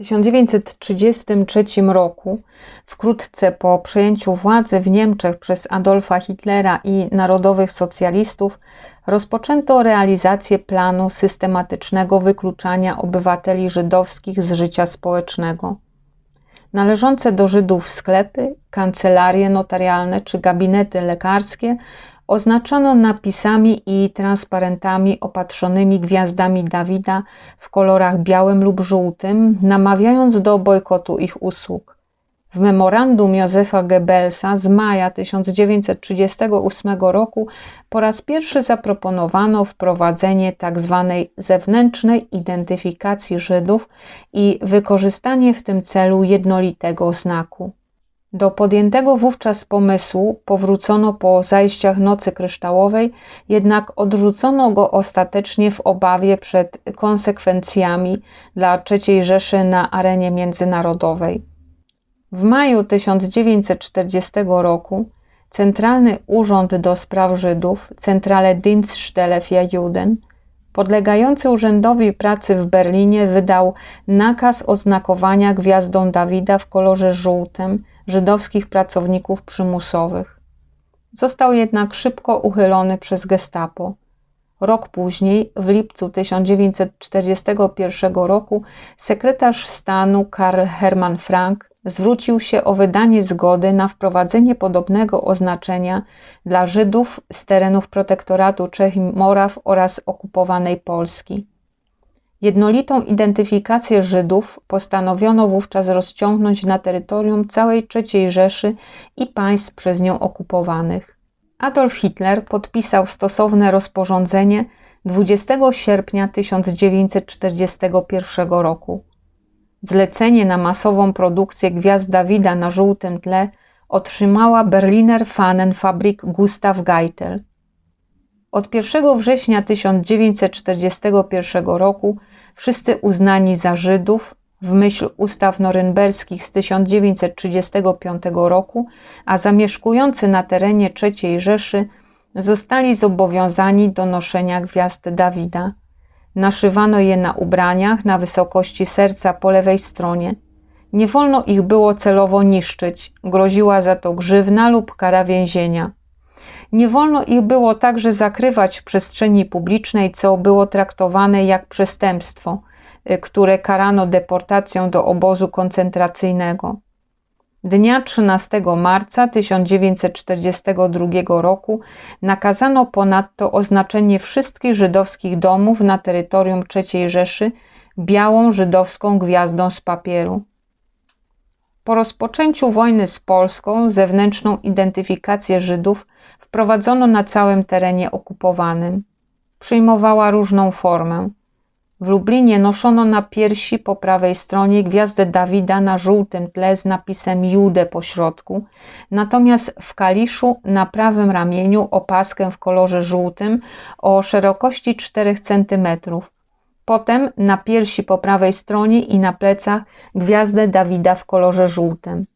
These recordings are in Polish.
1933 roku, wkrótce po przejęciu władzy w Niemczech przez Adolfa Hitlera i narodowych socjalistów, rozpoczęto realizację planu systematycznego wykluczania obywateli żydowskich z życia społecznego. Należące do Żydów sklepy, kancelarie notarialne czy gabinety lekarskie oznaczono napisami i transparentami opatrzonymi gwiazdami Dawida w kolorach białym lub żółtym, namawiając do bojkotu ich usług. W memorandum Józefa Goebbelsa z maja 1938 roku po raz pierwszy zaproponowano wprowadzenie tzw. Tak zewnętrznej identyfikacji Żydów i wykorzystanie w tym celu jednolitego znaku. Do podjętego wówczas pomysłu powrócono po zajściach Nocy Kryształowej, jednak odrzucono go ostatecznie w obawie przed konsekwencjami dla III Rzeszy na arenie międzynarodowej. W maju 1940 roku Centralny Urząd do Spraw Żydów, Centrale Dienststelle für Juden, podlegający Urzędowi Pracy w Berlinie, wydał nakaz oznakowania gwiazdą Dawida w kolorze żółtym żydowskich pracowników przymusowych. Został jednak szybko uchylony przez Gestapo. Rok później, w lipcu 1941 roku, sekretarz stanu Karl Hermann Frank zwrócił się o wydanie zgody na wprowadzenie podobnego oznaczenia dla Żydów z terenów protektoratu Czech i Moraw oraz okupowanej Polski. Jednolitą identyfikację Żydów postanowiono wówczas rozciągnąć na terytorium całej III Rzeszy i państw przez nią okupowanych. Adolf Hitler podpisał stosowne rozporządzenie 20 sierpnia 1941 roku. Zlecenie na masową produkcję gwiazd Dawida na żółtym tle otrzymała Berliner Fahnenfabrik Gustav Geitel. Od 1 września 1941 roku wszyscy uznani za Żydów w myśl ustaw norymberskich z 1935 roku, a zamieszkujący na terenie III Rzeszy zostali zobowiązani do noszenia gwiazd Dawida. Naszywano je na ubraniach na wysokości serca po lewej stronie. Nie wolno ich było celowo niszczyć, groziła za to grzywna lub kara więzienia. Nie wolno ich było także zakrywać w przestrzeni publicznej, co było traktowane jak przestępstwo, y, które karano deportacją do obozu koncentracyjnego. Dnia 13 marca 1942 roku nakazano ponadto oznaczenie wszystkich żydowskich domów na terytorium III Rzeszy białą żydowską gwiazdą z papieru. Po rozpoczęciu wojny z Polską zewnętrzną identyfikację Żydów wprowadzono na całym terenie okupowanym. Przyjmowała różną formę. W Lublinie noszono na piersi po prawej stronie gwiazdę Dawida na żółtym tle z napisem Jude po środku, natomiast w Kaliszu na prawym ramieniu opaskę w kolorze żółtym o szerokości 4 cm Potem na piersi po prawej stronie i na plecach gwiazdę Dawida w kolorze żółtym.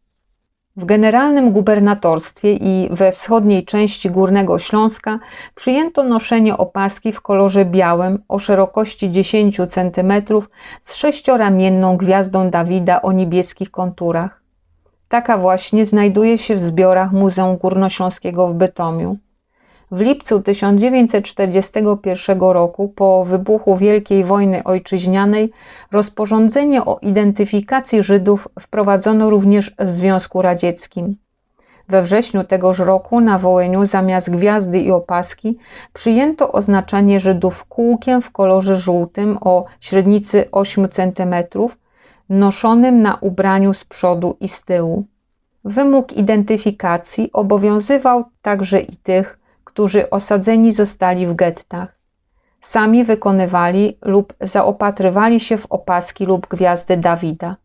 W generalnym gubernatorstwie i we wschodniej części Górnego Śląska przyjęto noszenie opaski w kolorze białym o szerokości 10 cm z sześcioramienną gwiazdą Dawida o niebieskich konturach. Taka właśnie znajduje się w zbiorach Muzeum Górnośląskiego w Bytomiu. W lipcu 1941 roku, po wybuchu Wielkiej Wojny Ojczyźnianej, rozporządzenie o identyfikacji Żydów wprowadzono również w Związku Radzieckim. We wrześniu tegoż roku na Wołyniu zamiast gwiazdy i opaski przyjęto oznaczanie Żydów kółkiem w kolorze żółtym o średnicy 8 cm, noszonym na ubraniu z przodu i z tyłu. Wymóg identyfikacji obowiązywał także i tych, którzy osadzeni zostali w gettach. Sami wykonywali lub zaopatrywali się w opaski lub gwiazdy Dawida.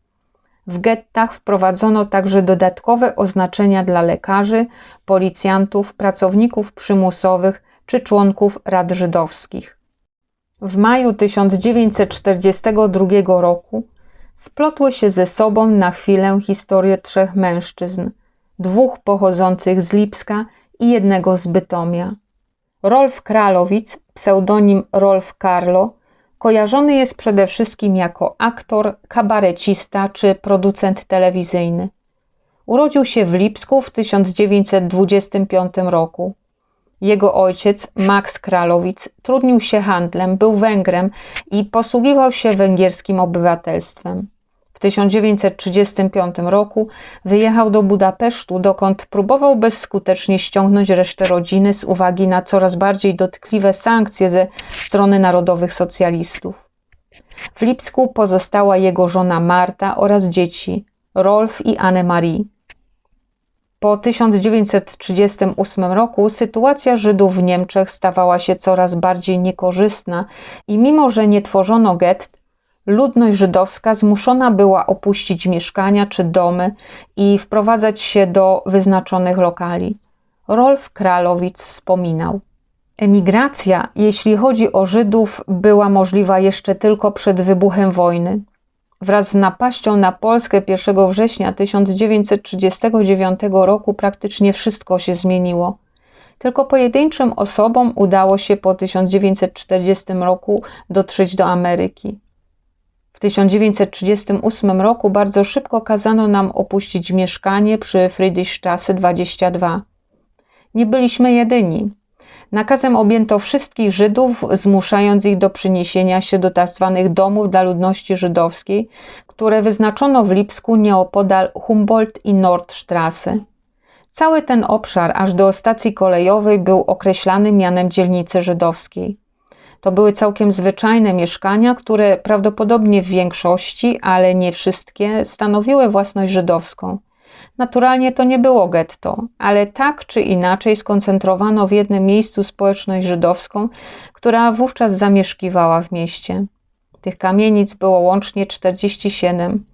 W gettach wprowadzono także dodatkowe oznaczenia dla lekarzy, policjantów, pracowników przymusowych czy członków rad żydowskich. W maju 1942 roku splotły się ze sobą na chwilę historie trzech mężczyzn, dwóch pochodzących z Lipska i jednego z Bytomia. Rolf Kralowic, pseudonim Rolf Karlo, Kojarzony jest przede wszystkim jako aktor, kabarecista czy producent telewizyjny. Urodził się w Lipsku w 1925 roku. Jego ojciec, Max Kralowic, trudnił się handlem, był Węgrem i posługiwał się węgierskim obywatelstwem. W 1935 roku wyjechał do Budapesztu, dokąd próbował bezskutecznie ściągnąć resztę rodziny z uwagi na coraz bardziej dotkliwe sankcje ze strony narodowych socjalistów. W Lipsku pozostała jego żona Marta oraz dzieci Rolf i Anne-Marie. Po 1938 roku sytuacja Żydów w Niemczech stawała się coraz bardziej niekorzystna i mimo, że nie tworzono gett, ludność żydowska zmuszona była opuścić mieszkania czy domy i wprowadzać się do wyznaczonych lokali. Rolf Kralowic wspominał. Emigracja, jeśli chodzi o Żydów, była możliwa jeszcze tylko przed wybuchem wojny. Wraz z napaścią na Polskę 1 września 1939 roku praktycznie wszystko się zmieniło. Tylko pojedynczym osobom udało się po 1940 roku dotrzeć do Ameryki. W 1938 roku bardzo szybko kazano nam opuścić mieszkanie przy Friedrichstrasse 22. Nie byliśmy jedyni. Nakazem objęto wszystkich Żydów, zmuszając ich do przeniesienia się do tzw. domów dla ludności żydowskiej, które wyznaczono w Lipsku nieopodal Humboldt i Nordstrasse. Cały ten obszar, aż do stacji kolejowej, był określany mianem dzielnicy żydowskiej. To były całkiem zwyczajne mieszkania, które prawdopodobnie w większości, ale nie wszystkie, stanowiły własność żydowską. Naturalnie to nie było getto, ale tak czy inaczej skoncentrowano w jednym miejscu społeczność żydowską, która wówczas zamieszkiwała w mieście. Tych kamienic było łącznie 47.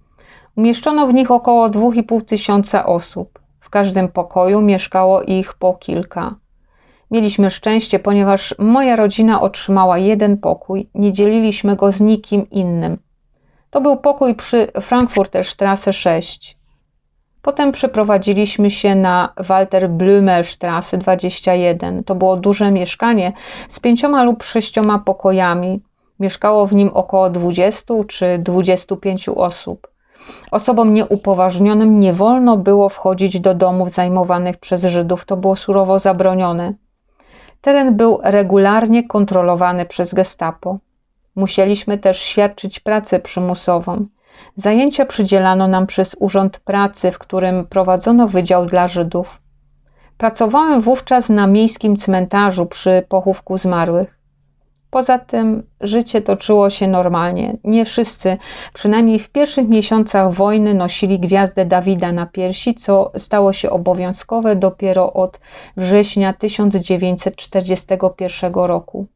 Umieszczono w nich około 2,5 tysiąca osób. W każdym pokoju mieszkało ich po kilka. Mieliśmy szczęście, ponieważ moja rodzina otrzymała jeden pokój, nie dzieliliśmy go z nikim innym. To był pokój przy Frankfurter Strasse 6. Potem przeprowadziliśmy się na Walter Blümelstrasse 21. To było duże mieszkanie z pięcioma lub sześcioma pokojami. Mieszkało w nim około 20 czy 25 osób. Osobom nieupoważnionym nie wolno było wchodzić do domów zajmowanych przez Żydów, to było surowo zabronione. Teren był regularnie kontrolowany przez Gestapo. Musieliśmy też świadczyć pracę przymusową. Zajęcia przydzielano nam przez Urząd Pracy, w którym prowadzono wydział dla Żydów. Pracowałem wówczas na miejskim cmentarzu przy pochówku zmarłych. Poza tym życie toczyło się normalnie. Nie wszyscy, przynajmniej w pierwszych miesiącach wojny, nosili gwiazdę Dawida na piersi, co stało się obowiązkowe dopiero od września 1941 roku.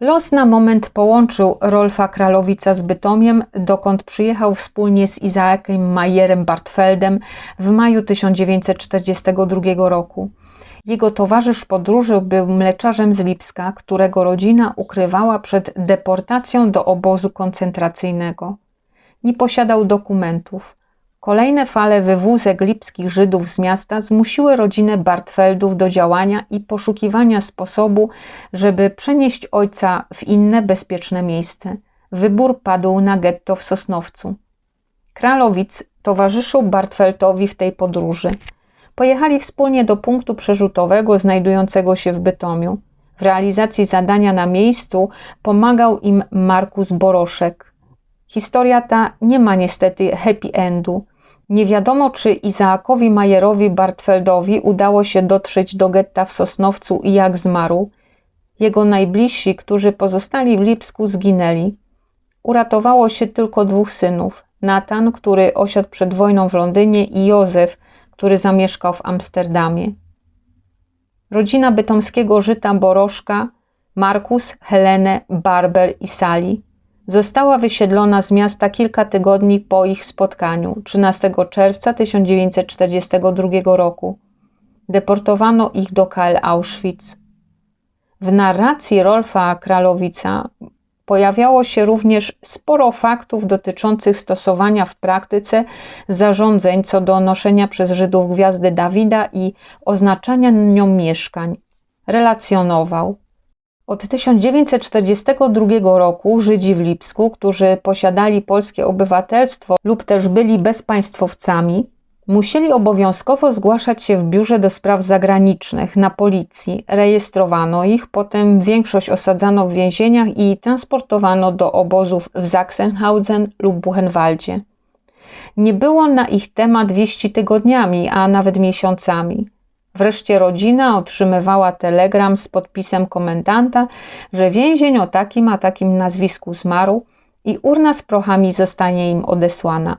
Los na moment połączył Rolfa Kralowica z Bytomiem, dokąd przyjechał wspólnie z Izaakiem Majerem Bartfeldem w maju 1942 roku. Jego towarzysz podróży był mleczarzem z Lipska, którego rodzina ukrywała przed deportacją do obozu koncentracyjnego. Nie posiadał dokumentów. Kolejne fale wywózek lipskich Żydów z miasta zmusiły rodzinę Bartfeldów do działania i poszukiwania sposobu, żeby przenieść ojca w inne bezpieczne miejsce. Wybór padł na getto w Sosnowcu. Kralowic towarzyszył Bartfeltowi w tej podróży. Pojechali wspólnie do punktu przerzutowego znajdującego się w Bytomiu. W realizacji zadania na miejscu pomagał im Markus Boroszek. Historia ta nie ma niestety happy endu. Nie wiadomo, czy Izaakowi Majerowi Bartfeldowi udało się dotrzeć do getta w Sosnowcu i jak zmarł. Jego najbliżsi, którzy pozostali w Lipsku, zginęli. Uratowało się tylko dwóch synów: Natan, który osiadł przed wojną w Londynie, i Józef, który zamieszkał w Amsterdamie. Rodzina bytomskiego Żyta Boroszka, Markus, Helenę, Barber i Sali została wysiedlona z miasta kilka tygodni po ich spotkaniu, 13 czerwca 1942 roku. Deportowano ich do KL Auschwitz. W narracji Rolfa Kralowica pojawiało się również sporo faktów dotyczących stosowania w praktyce zarządzeń co do noszenia przez Żydów gwiazdy Dawida i oznaczania nią mieszkań. Relacjonował. Od 1942 roku Żydzi w Lipsku, którzy posiadali polskie obywatelstwo lub też byli bezpaństwowcami, musieli obowiązkowo zgłaszać się w biurze do spraw zagranicznych na policji. Rejestrowano ich, potem większość osadzano w więzieniach i transportowano do obozów w Sachsenhausen lub Buchenwaldzie. Nie było na ich temat wieści tygodniami, a nawet miesiącami. Wreszcie rodzina otrzymywała telegram z podpisem komendanta, że więzień o takim a takim nazwisku zmarł i urna z prochami zostanie im odesłana.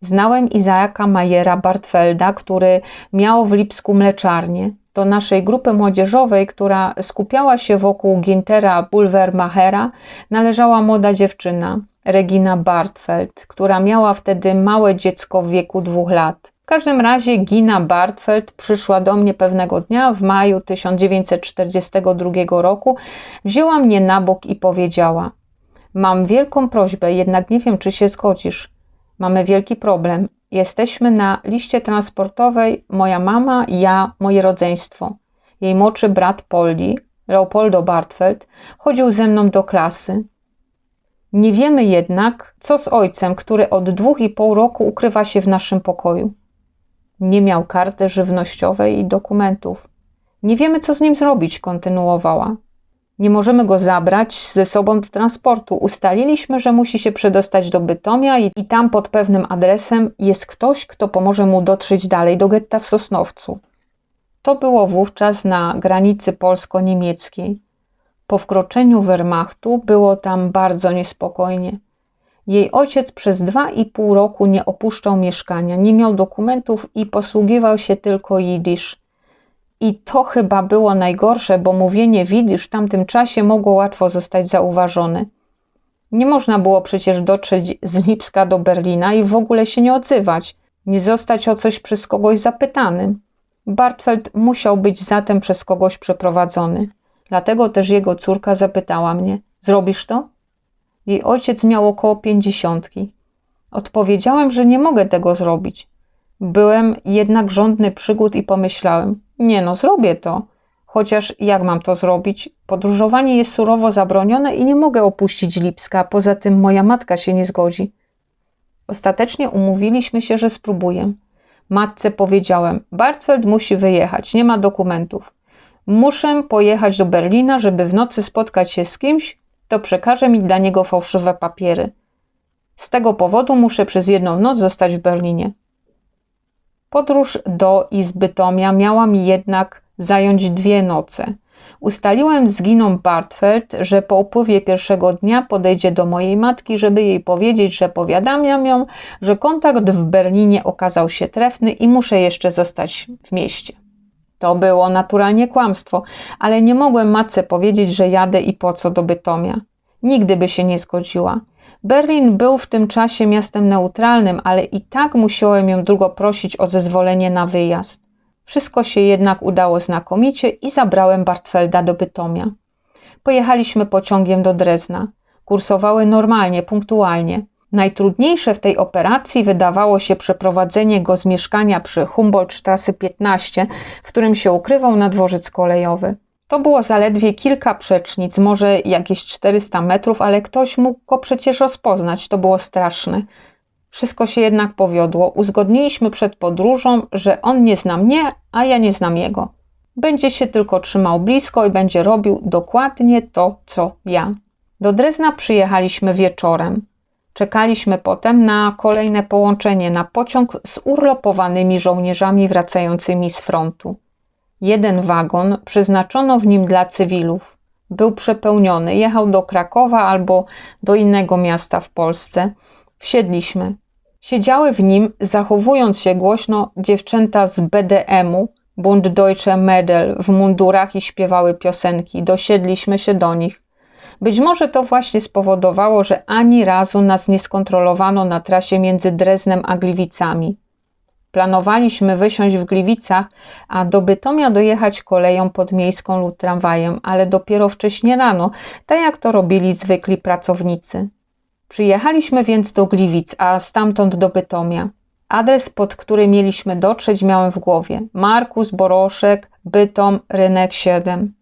Znałem Izaaka Majera Bartfelda, który miał w Lipsku mleczarnię. Do naszej grupy młodzieżowej, która skupiała się wokół Gintera Bulwermachera, należała młoda dziewczyna, Regina Bartfeld, która miała wtedy małe dziecko w wieku dwóch lat. W każdym razie Gina Bartfeld przyszła do mnie pewnego dnia w maju 1942 roku, wzięła mnie na bok i powiedziała: Mam wielką prośbę, jednak nie wiem, czy się zgodzisz. Mamy wielki problem. Jesteśmy na liście transportowej moja mama, ja, moje rodzeństwo. Jej młodszy brat Poldi, Leopoldo Bartfeld, chodził ze mną do klasy. Nie wiemy jednak, co z ojcem, który od dwóch i pół roku ukrywa się w naszym pokoju. Nie miał karty żywnościowej i dokumentów. Nie wiemy, co z nim zrobić, kontynuowała. Nie możemy go zabrać ze sobą do transportu. Ustaliliśmy, że musi się przedostać do Bytomia i, i tam pod pewnym adresem jest ktoś, kto pomoże mu dotrzeć dalej do getta w Sosnowcu. To było wówczas na granicy polsko-niemieckiej. Po wkroczeniu Wehrmachtu było tam bardzo niespokojnie. Jej ojciec przez dwa i pół roku nie opuszczał mieszkania, nie miał dokumentów i posługiwał się tylko jidysz. I to chyba było najgorsze, bo mówienie widzisz w tamtym czasie mogło łatwo zostać zauważone. Nie można było przecież dotrzeć z Lipska do Berlina i w ogóle się nie odzywać, nie zostać o coś przez kogoś zapytanym. Bartfeld musiał być zatem przez kogoś przeprowadzony. Dlatego też jego córka zapytała mnie: Zrobisz to? Jej ojciec miał około pięćdziesiątki. Odpowiedziałem, że nie mogę tego zrobić. Byłem jednak żądny przygód i pomyślałem: Nie no, zrobię to. Chociaż jak mam to zrobić? Podróżowanie jest surowo zabronione i nie mogę opuścić Lipska, poza tym moja matka się nie zgodzi. Ostatecznie umówiliśmy się, że spróbuję. Matce powiedziałem: Bartfeld musi wyjechać, nie ma dokumentów. Muszę pojechać do Berlina, żeby w nocy spotkać się z kimś, to przekaże mi dla niego fałszywe papiery. Z tego powodu muszę przez jedną noc zostać w Berlinie. Podróż do Izby Tomia miała mi jednak zająć dwie noce. Ustaliłem z Giną Bartfeld, że po upływie pierwszego dnia podejdzie do mojej matki, żeby jej powiedzieć, że powiadamiam ją, że kontakt w Berlinie okazał się trefny i muszę jeszcze zostać w mieście. To było naturalnie kłamstwo, ale nie mogłem matce powiedzieć, że jadę i po co do Bytomia. Nigdy by się nie zgodziła. Berlin był w tym czasie miastem neutralnym, ale i tak musiałem ją długo prosić o zezwolenie na wyjazd. Wszystko się jednak udało znakomicie i zabrałem Bartfelda do Bytomia. Pojechaliśmy pociągiem do Drezna. Kursowały normalnie, punktualnie. Najtrudniejsze w tej operacji wydawało się przeprowadzenie go z mieszkania przy Humboldtstrasse 15, w którym się ukrywał na dworzec kolejowy. To było zaledwie kilka przecznic, może jakieś 400 metrów, ale ktoś mógł go przecież rozpoznać. To było straszne. Wszystko się jednak powiodło. Uzgodniliśmy przed podróżą, że on nie zna mnie, a ja nie znam jego. Będzie się tylko trzymał blisko i będzie robił dokładnie to, co ja. Do Drezna przyjechaliśmy wieczorem. Czekaliśmy potem na kolejne połączenie na pociąg z urlopowanymi żołnierzami wracającymi z frontu. Jeden wagon przeznaczono w nim dla cywilów. Był przepełniony, jechał do Krakowa albo do innego miasta w Polsce. Wsiedliśmy. Siedziały w nim, zachowując się głośno, dziewczęta z BDM-u, Bund Deutsche Medal, w mundurach i śpiewały piosenki. Dosiedliśmy się do nich. Być może to właśnie spowodowało, że ani razu nas nie skontrolowano na trasie między Dreznem a Gliwicami. Planowaliśmy wysiąść w Gliwicach, a do Bytomia dojechać koleją podmiejską lub tramwajem, ale dopiero wcześnie rano, tak jak to robili zwykli pracownicy. Przyjechaliśmy więc do Gliwic, a stamtąd do Bytomia. Adres, pod który mieliśmy dotrzeć, miałem w głowie. Markus Boroszek, Bytom, Rynek 7.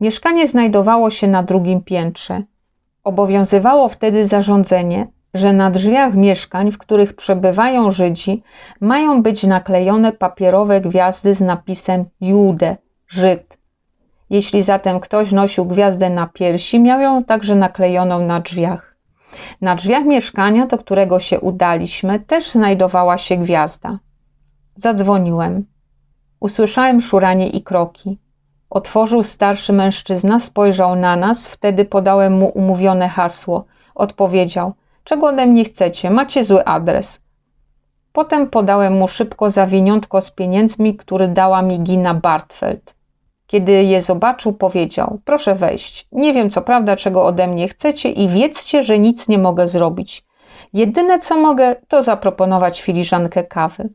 Mieszkanie znajdowało się na drugim piętrze. Obowiązywało wtedy zarządzenie, że na drzwiach mieszkań, w których przebywają Żydzi, mają być naklejone papierowe gwiazdy z napisem Jude, Żyd. Jeśli zatem ktoś nosił gwiazdę na piersi, miał ją także naklejoną na drzwiach. Na drzwiach mieszkania, do którego się udaliśmy, też znajdowała się gwiazda. Zadzwoniłem. Usłyszałem szuranie i kroki. Otworzył starszy mężczyzna, spojrzał na nas, wtedy podałem mu umówione hasło. Odpowiedział: Czego ode mnie chcecie? Macie zły adres. Potem podałem mu szybko zawiniątko z pieniędzmi, który dała mi Gina Bartfeld. Kiedy je zobaczył, powiedział: Proszę wejść. Nie wiem co prawda, czego ode mnie chcecie, i wiedzcie, że nic nie mogę zrobić. Jedyne co mogę, to zaproponować filiżankę kawy.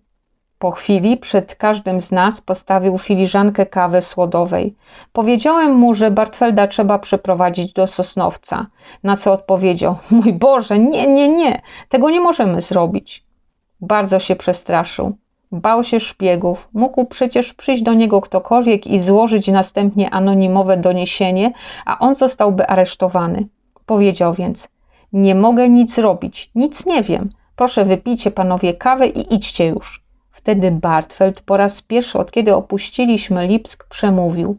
Po chwili przed każdym z nas postawił filiżankę kawy słodowej. Powiedziałem mu, że Bartfelda trzeba przeprowadzić do Sosnowca, na co odpowiedział: Mój Boże, nie, nie, nie, tego nie możemy zrobić. Bardzo się przestraszył. Bał się szpiegów. Mógł przecież przyjść do niego ktokolwiek i złożyć następnie anonimowe doniesienie, a on zostałby aresztowany. Powiedział więc: Nie mogę nic zrobić, nic nie wiem. Proszę, wypijcie panowie kawę i idźcie już. Wtedy Bartfeld po raz pierwszy od kiedy opuściliśmy Lipsk przemówił.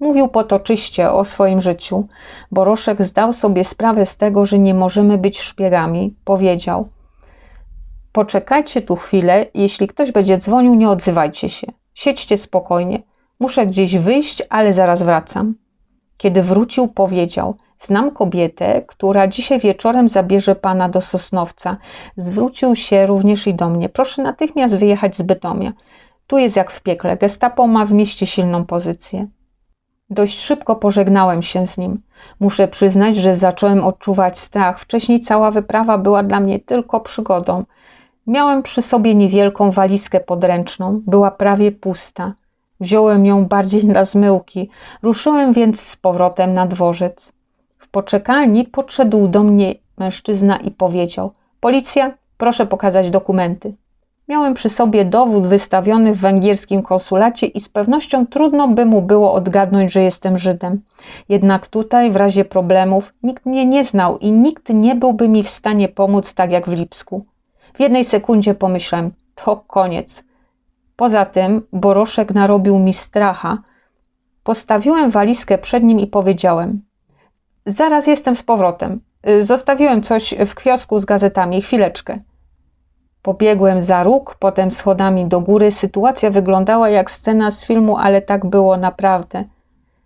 Mówił potoczyście o swoim życiu. Boroszek zdał sobie sprawę z tego, że nie możemy być szpiegami. Powiedział: Poczekajcie tu chwilę, jeśli ktoś będzie dzwonił, nie odzywajcie się. Siedźcie spokojnie. Muszę gdzieś wyjść, ale zaraz wracam. Kiedy wrócił, powiedział: Znam kobietę, która dzisiaj wieczorem zabierze pana do Sosnowca. Zwrócił się również i do mnie. Proszę natychmiast wyjechać z Bytomia. Tu jest jak w piekle. Gestapo ma w mieście silną pozycję. Dość szybko pożegnałem się z nim. Muszę przyznać, że zacząłem odczuwać strach. Wcześniej cała wyprawa była dla mnie tylko przygodą. Miałem przy sobie niewielką walizkę podręczną, była prawie pusta. Wziąłem ją bardziej dla zmyłki, ruszyłem więc z powrotem na dworzec. W poczekalni podszedł do mnie mężczyzna i powiedział: Policja, proszę pokazać dokumenty. Miałem przy sobie dowód wystawiony w węgierskim konsulacie i z pewnością trudno by mu było odgadnąć, że jestem Żydem. Jednak tutaj, w razie problemów, nikt mnie nie znał i nikt nie byłby mi w stanie pomóc tak jak w Lipsku. W jednej sekundzie pomyślałem: to koniec. Poza tym Boroszek narobił mi stracha. Postawiłem walizkę przed nim i powiedziałem: Zaraz jestem z powrotem. Zostawiłem coś w kiosku z gazetami. Chwileczkę. Pobiegłem za róg, potem schodami do góry. Sytuacja wyglądała jak scena z filmu, ale tak było naprawdę.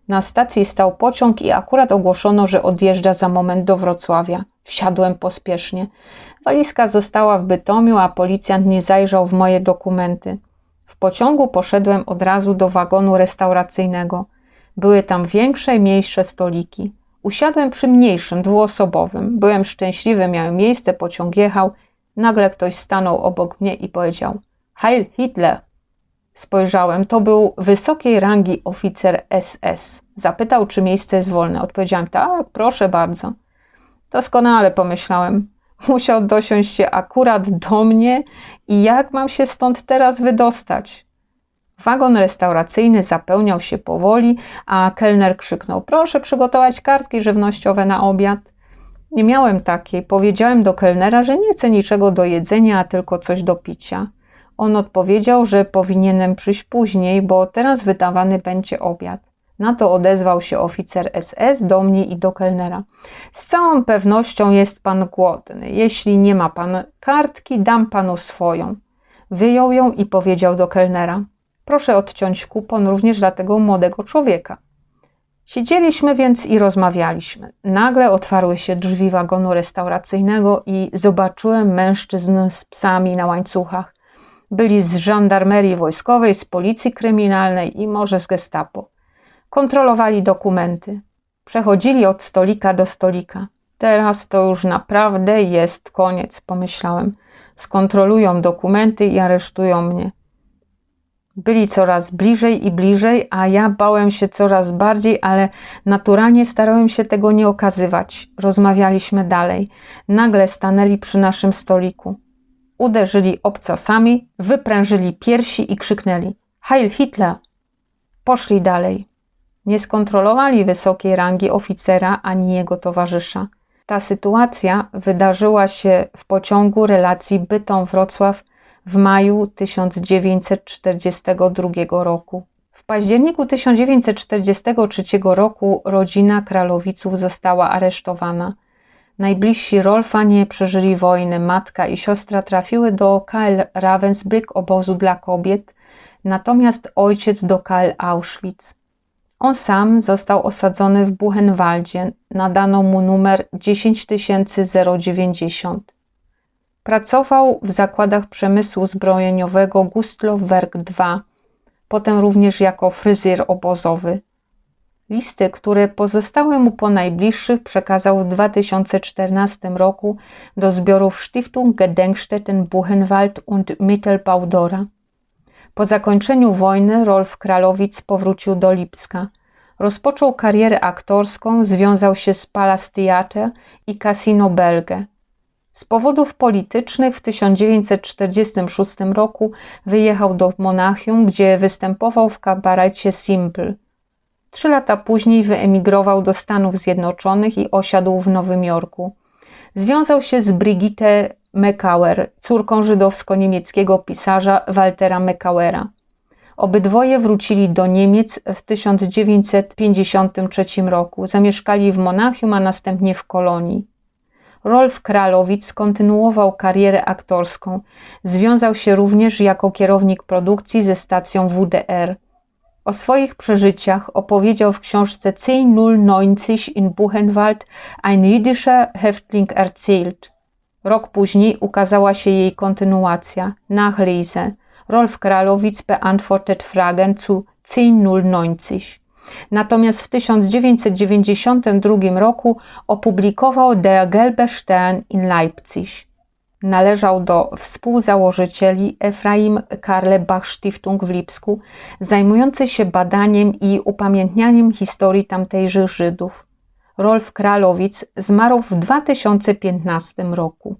Na stacji stał pociąg i akurat ogłoszono, że odjeżdża za moment do Wrocławia. Wsiadłem pospiesznie. Walizka została w Bytomiu, a policjant nie zajrzał w moje dokumenty. W pociągu poszedłem od razu do wagonu restauracyjnego. Były tam większe i mniejsze stoliki. Usiadłem przy mniejszym, dwuosobowym. Byłem szczęśliwy, miałem miejsce, pociąg jechał. Nagle ktoś stanął obok mnie i powiedział: Heil Hitler! Spojrzałem, to był wysokiej rangi oficer SS. Zapytał, czy miejsce jest wolne. Odpowiedziałem: Tak, proszę bardzo. Doskonale pomyślałem. Musiał dosiąść się akurat do mnie i jak mam się stąd teraz wydostać? Wagon restauracyjny zapełniał się powoli, a kelner krzyknął: Proszę przygotować kartki żywnościowe na obiad. Nie miałem takiej. Powiedziałem do kelnera, że nie chcę niczego do jedzenia, a tylko coś do picia. On odpowiedział, że powinienem przyjść później, bo teraz wydawany będzie obiad. Na to odezwał się oficer SS do mnie i do kelnera. Z całą pewnością jest pan głodny. Jeśli nie ma pan kartki, dam panu swoją. Wyjął ją i powiedział do kelnera: Proszę odciąć kupon również dla tego młodego człowieka. Siedzieliśmy więc i rozmawialiśmy. Nagle otwarły się drzwi wagonu restauracyjnego i zobaczyłem mężczyzn z psami na łańcuchach. Byli z żandarmerii wojskowej, z policji kryminalnej i może z gestapo. Kontrolowali dokumenty. Przechodzili od stolika do stolika. Teraz to już naprawdę jest koniec, pomyślałem. Skontrolują dokumenty i aresztują mnie. Byli coraz bliżej i bliżej, a ja bałem się coraz bardziej, ale naturalnie starałem się tego nie okazywać. Rozmawialiśmy dalej. Nagle stanęli przy naszym stoliku. Uderzyli obcasami, wyprężyli piersi i krzyknęli: Heil Hitler! Poszli dalej. Nie skontrolowali wysokiej rangi oficera ani jego towarzysza. Ta sytuacja wydarzyła się w pociągu relacji Bytom-Wrocław w maju 1942 roku. W październiku 1943 roku rodzina Kralowiców została aresztowana. Najbliżsi Rolfa nie przeżyli wojny. Matka i siostra trafiły do KL Ravensbrück, obozu dla kobiet, natomiast ojciec do KL Auschwitz. On sam został osadzony w Buchenwaldzie, nadano mu numer 10090. Pracował w zakładach przemysłu zbrojeniowego Gustlow Werk II, potem również jako fryzjer obozowy. Listy, które pozostały mu po najbliższych, przekazał w 2014 roku do zbiorów Stiftung Gedenkstätten Buchenwald und Mittelbaudora. Po zakończeniu wojny Rolf Kralowic powrócił do Lipska. Rozpoczął karierę aktorską, związał się z Palace Theatre i Casino Belge. Z powodów politycznych w 1946 roku wyjechał do Monachium, gdzie występował w kabarecie Simple. Trzy lata później wyemigrował do Stanów Zjednoczonych i osiadł w Nowym Jorku. Związał się z Brigitte Mekauer, córką żydowsko-niemieckiego pisarza Waltera Mekauera. Obydwoje wrócili do Niemiec w 1953 roku. Zamieszkali w Monachium, a następnie w Kolonii. Rolf Kralowic kontynuował karierę aktorską. Związał się również jako kierownik produkcji ze stacją WDR. O swoich przeżyciach opowiedział w książce 1090 in Buchenwald ein jüdischer Häftling erzählt. Rok później ukazała się jej kontynuacja, Nachlese. Rolf Kralowic beantwortet Fragen zu 1090. Natomiast w 1992 roku opublikował Der Gelbe Stern in Leipzig. Należał do współzałożycieli Efraim Karle Bach Stiftung w Lipsku, zajmujący się badaniem i upamiętnianiem historii tamtejszych Żydów. Rolf Kralowic zmarł w 2015 roku.